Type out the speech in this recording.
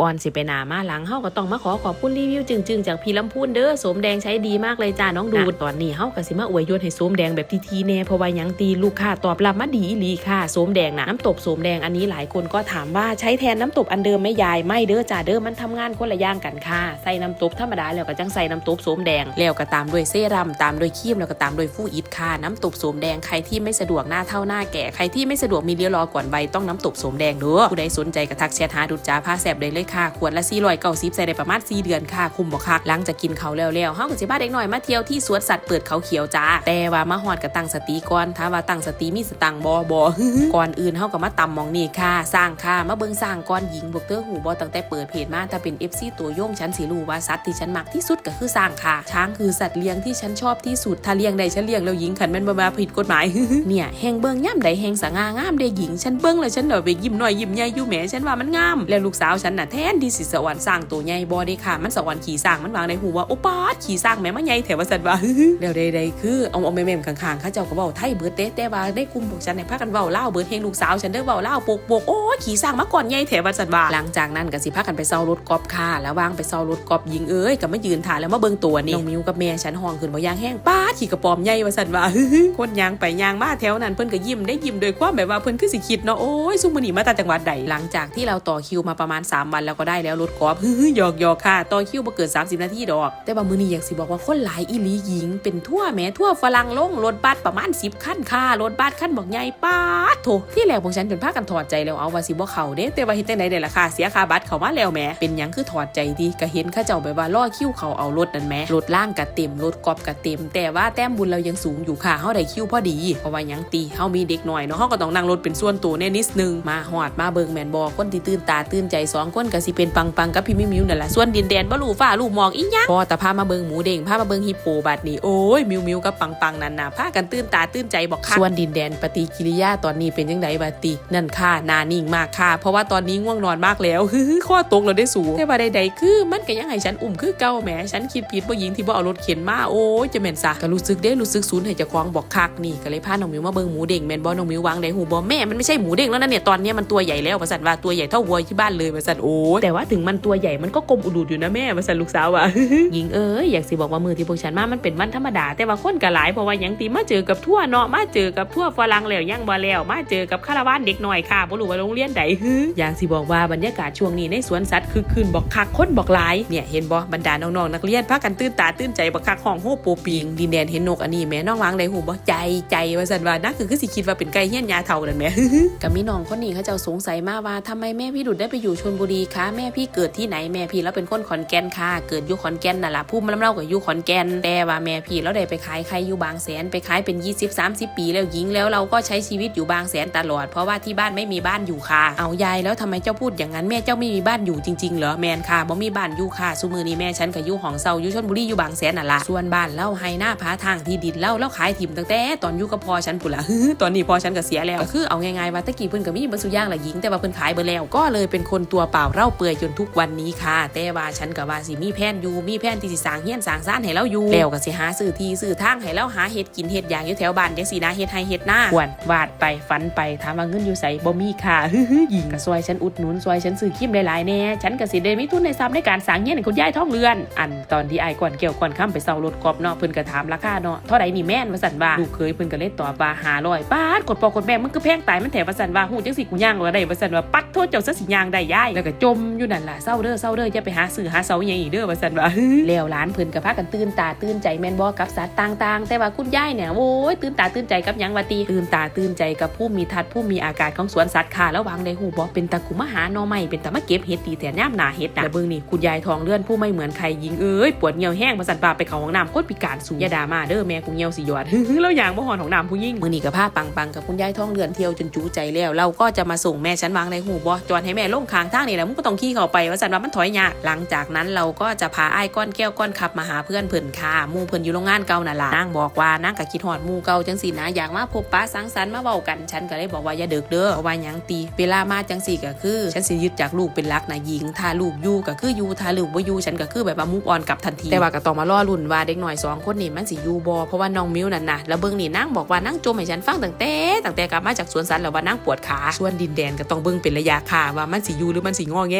ก่อนสิไปหนามาหลังเฮาก็ต้องมาขอขอบคุณรีวิวจึงๆจากพี่ลำพูนเด้อสมแดงใช้ดีมากเลยจ้าน้องดูตอนนี้เฮาก็สิมาอวยยศให้สมแดงแบบทีๆแน่เพราะว่ายังตีลูกค้าตอบรับมาดีอีหลีค่ะสมแดงนะน้ำตบสมแดงอันนี้หลายคนก็ถามว่าใช้แทนน้ำตบอันเดิมไหม่ยายไม่เด้อจ้าเด้อมันทำงานคนละอย่างกันค่ะใส่น้ำตบธรรมดาแล้วก็จังใส่น้ำตบสมแดงแล้วก็ตามด้วยเซรั่มตามด้วยครีมแล้วก็ตามด้วยฟูอิดค่ะน้ำตบสมแดงใครที่ไม่สะดวกหน้าเท่าหน้าแก่ใครที่ไม่สะดวกมีเลี้ยวรอก่อนวัยต้องน้ำตบสมแดงเด้อผู้ใดสนใจก็ทักแชทหาดุจจ้าผ้าแสบได้เลยค่ะ ขวดละ490ใส่ได้ประมาณ4เดือนค่ะ คุ้มบ่คักหลังจากกินเขาวแล้วๆเฮาก็สิพาเด็กน้อยมาเที่ยวที่สวนสัตว์เปิดเขาเขียวจ้า แต่ว่ามาฮอดก็ตั้งสติก่อนถ้าว่าตั้งสติมีสตังบ่บ่ก่อนอื่นเฮาก็มาตำหมองนี่ค่ะ สร้างค่ะ มาเบิ่งสร้างก่อนหญิงบวกเตอร์หูบ่ตั้งแต่เปิดเพจมาถ้าเป็น FC ตัวโยงฉันสิรู้ว่าสัตว์ที่ฉันมักที่สุดก็คือสร้างค่ะ ช้างคือสัตว์เลี้ยงที่ฉันชอบที่สุดถ้าเลี้ยงได้ฉันเลี้ยงแล้วหญิงขันแม่นบ่มาผิดกฎหมายเนี่ยแหงเบิ่งย่ำใดแหงสง่างามได้หญิงฉันเบิ่งแล้วฉันเดาไปยิ้มหน่อยยิ้มใหญ่อยู่แหมฉันว่ามันงามแล้วลูกสาวฉันน่ะแทนที่สิสวรรค์สร้างตัวใหญ่บ่ได้ค่ะ มันสวรรค์ขี่สร้างมันวางในหูว่าโอ้ป๊าดขี่สร้างแม่มันใหญ่แถวว่าซั่นว่าแล้วใดๆคือเอาเอาแม่ๆข้างๆเขาเจ้าก็เว้าไทยเบิดเด้แต่ว่าได้กลุ่มพวกฉันเนี่ยพากันเว้าเล่าเบิดเฮงลูกสาวฉันเด้อเว้าเล่าวโปกโอ้ขี่สร้างมาก่อนใหญ่แถวว่าซั่นว่าหลังจากนั้นก็สิพากันไปเซารถกอบค่ะ แล้ววางไปเซารถกอบหญิงเอ้ยก็มายืนถ่ายแล้วมาเบิ่งตัวนี่น้องมิวกับแม่ฉันห้องขึ้นบ่ยางแห้งป๊าดขี่กระปอมใหญ่ว่าซั่นว่าคนยางไปยางมาแถวนั้นเพิ่นก็ยิ้มได้ยิ้มโดวยความแบบว่าเพิ่นคือสิคิดเนาะโอ้ยซุมื้อนี้มาจากจังหวัดใดหลังจากที่เราต่อคิวมาประมาณ 3 วันแล้วก็ได้แล้วรถกอบหยอกหยอกค่ะต่อคิวบ่เกิน30 นาทีดอก แต่ว่ามื้อนี้อยากสิบอกว่าคนหลายอีหลีหญิง เป็นทั่วแม้ทั่วฝรั่งลงรถบัสประมาณ 10คันค่ะรถบัสคันบอกใหญ่ป๊าโถที่แรกพวกฉันจนพากันถอดใจแล้วเอาว่าสิบ่เขาเด้แต่ว่าเฮ็ดจังไดได้ล่ะค่ะเสียค่าบัตรเขามาแล้วแหมเป็นหยังคือถอดใจดีก็เห็นเขาเจ้าแบว่ารอคิวเขาเอารถนั่นแหมรถล่างก็เต็มรถกอบก็เต็ม แต่ว่าแต้มบุญเรายังสูงอยู่ค่ะเฮาได้คิวพอดีเพราะว่ายังตีเฮามีเด็กหน่อยเนาะเฮาก็ต้องนั่งรถเป็นส่วนตัวแน่นิดนึงมาฮอดมาเบิงแมนบ่คนที่ตื่นตาตื่นใจสองคนก็สิเป็นปังปังกับพี่มิวมิวนั่นแหละส่วนดินแดนบ่รู้ฟ้ารู้หมอกอีหยังพอแต่พามาเบิงหมูเด้งพามาเบิงฮิปโปบัดนี้โอ้ยมิวมิวกับปังปังนั่นน่ะพากันตื่นตาตื่นใจบอกค่ะส่วนดินแดนปฏิกิริยาตอนนี้เป็นจังไดบัดตินั่นค่ะนานิ่งมากค่ะ เพราะว่าตอนนี้ง่วงนอนมากแล้วข้อตกเราได้สูงแต่ว่าใดๆคือ มันก็ยังให้ฉันอุ่มคือเก่าแหมฉันคิดผิดบ่หญิงที่บ่เอารถเข็นมาโอ้ยจะแม่นซะก็รู้สึกเด้รู้สึกสูญให้เจ้าของบอกคักนี่ก็เลยพาน้องมิวมาเบิงหมูเด้งแม่นบ่น้องมิววางได้หูบ่แม่มันไม่ใช่หมูเด้งแล้วนะเนี่ยตอนนี้มันตัวใหญ่แล้วว่าซั่นว่าตัวใหญ่เท่าวัวที่บ้านเลยว่าซั่นโอ้แต่ว่าถึงมันตัวใหญ่มันก็กลมอุดุดอยู่นะแม่ว่าซั่นลูกสาวว่าหญิงเอ้ยอยากสิบอกว่ามือที่พวกฉันมามันเป็นวันธรรมดา แต่ว่าคนก็หลายเพราะว่ายังตีมาเจอกับทั่วเนาะมาเจอกับทั่วฝรั่งแล้วยังบ่แล้วมาเจอกับคาราวานเด็กน้อยค่ะบ่รู้ว่าโรงเรียนใดอยากสิบอกว่าบรรยากาศช่วงนี้ในสวนสัตว์คือคืนบอกคักคนบอกหลายเนี่ยเห็นบ่บรรดาน้องๆนักเรียนพากันตื่นตาตื่นใจบักคักห้องโฮโปปิงดินแดนเห็นนกอันนี้แม่น้องวางได้หูบ่ใจใจว่าซั่นว่านักคือคือสิคิดว่าเป็นไก่เฮียนยาเท่านั่นแหมก็มีน้องคนนี้เขาเจ้าสงสัยมาว่าทำไมแม่พี่ดุดได้ไปอยู่ชลบุรีคะแม่พี่เกิดที่ไหนแม่พี่แล้วเป็นคนขอนแก่นค่ะ เกิดอยู่ขอนแก่นน่ะล่ะภูมิลำเนาก็อยู่ขอนแก่นแต่ว่าแม่พี่แล้วได้ไปขายไข่อยู่บางแสนไปขายเป็น 20 30 ปีแล้วหญิงแล้วเราก็ใช้ชีวิตอยู่บางแสนตลอด เพราะว่าที่บ้านไม่มีบ้านอยู่ค่ะ เอายายแล้วทำไมเจ้าพูดอย่างนั้นแม่เจ้าไม่มีบ้านอยู่จริงๆเหรอแมนค่ะบ่มีบ้านอยู่ค่ะซุมือนี้แม่ฉันก็อยู่ห้องเซาอยู่ชลบุรีอยู่บางแสนน่ะล่ะส่วนบ้านเล่าให้หน้าผาทางที่ดินเล่าแล้วขายถิ่มตั้งแต่ตอนอยู่กับพ่อฉันปุ่นละตอนนี้พ่อฉันก็เสียแล้วก็คือเอาง่ายๆว่าตะกี้เพิ่นก็มีบรรสุย่างละหญิงแต่ว่าเพิ่นขายเบอแล้วก็เลยเป็นคนตัวเปล่าเราเปื่อยจนทุกวันนี้ค่ะ แต่ว่าฉันก็ว่าสิมีแผนอยู่มีแผนที่สิสร้างเฮียนสร้างซ่านให้เราอยู่แล้วก็สิหาซื้อที่ซื้อทางให้เราหาเฮ็ดกินเฮ็ดอย่างอยู่แถวบ้านจังซี่นะเฮ็ดให้เฮ็ดหน้าควรวาดไปฝันไปถามว่าเงินอยู่ไสบ่มีค่ะหญิงก็ซอยฉันอุดหนุนซอยฉันซื้อครีมหลายๆแน่ฉันก็สิได้มีทุนในซ้ำในการสร้างเฮียนให้คุณยายท้องเรือน อันตอนที่ไอ้ก่อนเกี่ยวก่อนค้ำไปเซารถกอบเนาะเพิ่นก็ถามราคาเนาะเท่าใดนี่แม่นว่าซั่นว่าลูกเคยเพิ่นก็เลยตอบว่า500บาทกดปอกดแม่มึงก็แพงตายมันแถมว่าซั่นว่าฮู้จังสิกูย่างว่าได้ว่าซั่นว่าปัดโทษเจ้าซะสิย่างได้ยายแล้วก็จจมอยู่นั่นล่ะเศร้าเด้อเศร้าเด้ออย่าไปหาซื้อหาเสาอหยังอีกเด้อว่าซั่นว่าแล้วหลานเพิ่นก็พากันตื่นตาตื่นใจแม่นบ่กับสัตว์ต่างๆ แต่ว่าคุณยายเนี่ยโอ้ยตื่นตาตื่นใจกับยังวาติตื่นตาตื่นใจกับผู้มีทัศน์ผู้มีอากาศของสวนสัตว์ค่ะแล้ววางได้ฮู้บ่เป็นตะกุมหาหน่อไม้เป็นตะมาเก็บเห็ดตีแต่ย่ามหนาเห็ดนะแล้วเบิ่งนี่คุณยายทองเลื่อนผู้ไม่เหมือนใครยิงเอ้ยปวดเหี่ยวแห้งว่าซั่นว่าไปเขาห้องน้ำโคตรพิการสูงยาดามาเด้อแม่กูเหี่ยวสิหยอดแล้วอย่างบ่หอนของน้ำผู้ยิ่งมือนี้ก็พาปังๆกับคุณยายทองเลื่อนเที่ยวจนจูใจแล้วเราก็จะมาส่งแม่ฉันวางในหูบ่จอดให้แม่ลงข้างทางนี่แหละก็ต้องขี่เข้าไปว่าซั่นว่ามันถอยยากหลังจากนั้นเราก็จะพาไอ้ก้อนแก้วก้อนขับมาหาเพื่อนเพิ่นค่ะมู่เพิ่นอยู่โรงงานเก่านั่นล่ะนางบอกว่านางก็คิดฮอดมู่เก่าจังซี่นะอยากมาพบปะสังสรรค์มาเว้ากัน ฉันก็เลยบอกว่าอย่าเดึกเด้อเพราะว่าหยังตี เวลามาจังซี่ก็คือ ฉันสิยึดจากลูกเป็นหลักนะหญิงถ้าลูกอยู่ก็คืออยู่ถ้าลูกบ่อยู่ฉันก็คือแบบว่ามุกออนกลับทันทีแต่ว่าก็ต้องมารอรุ่นว่าเด็กหน้อยสองคนนี่มันสิอยู่บ่เพราะว่าน้องมิวนั่นน่ะแล้วเบิ่งนี่นางบอกว่านางจมให้ฉันฟังตั้งแต่ตั้งแต่กลับมาจากสวนสัตว์แล้วว่านางปวดขาส่วนดินแดนก็ต้องเบิ่งเป็นระยะค่ะว่ามันสิอยู่หรือมันสิงอแง